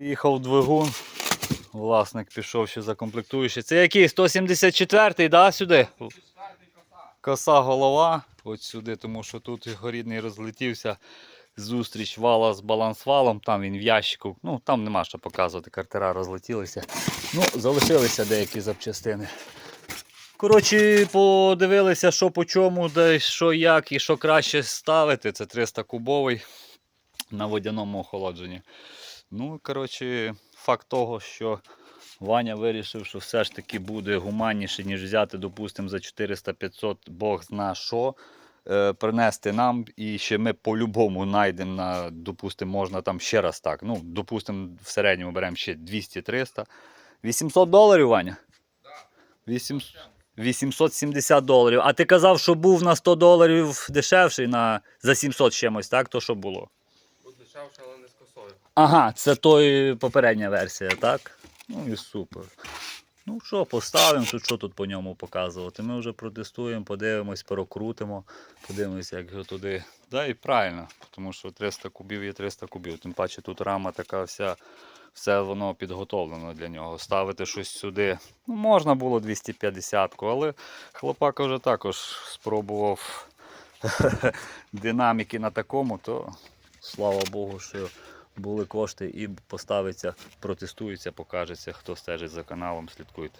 Їхав двигун. Власник пішов ще закомплектуючи. Це який? 174-й, да, сюди? Коса голова. От сюди, тому що тут його рідний розлетівся. Зустріч вала з балансвалом, там він в ящику. Ну, там нема що показувати, картера розлетілися. Ну, залишилися деякі запчастини. Коротше, подивилися, що по чому, де що як і що краще ставити. Це 300 кубовий на водяному охолодженні. Ну, коротше, факт того, що Ваня вирішив, що все ж таки буде гуманніше, ніж взяти, допустимо, за 400-500 Бог зна що. е, Принести нам і ще ми по-любому знайдемо на, допустимо, можна там ще раз так. Ну, допустимо, в середньому беремо ще 200-300. 800 доларів, Ваня? 800. 870 доларів. А ти казав, що був на 100 доларів дешевший на, за 700 з чимось, так? То що було? Тут дешевше, але. Ага, це той попередня версія, так? Ну і супер. Ну що, поставимо, тут що тут по ньому показувати. Ми вже протестуємо, подивимось, прокрутимо, подивимося, як його туди. Да, і правильно, тому що 300 кубів є 300 кубів. Тим паче тут рама така вся, все воно підготовлено для нього. Ставити щось сюди. Ну, можна було 250-ку, але хлопака вже також спробував динаміки на такому, то слава Богу, що були кошти і поставиться, протестується, покажеться, хто стежить за каналом, слідкуйте.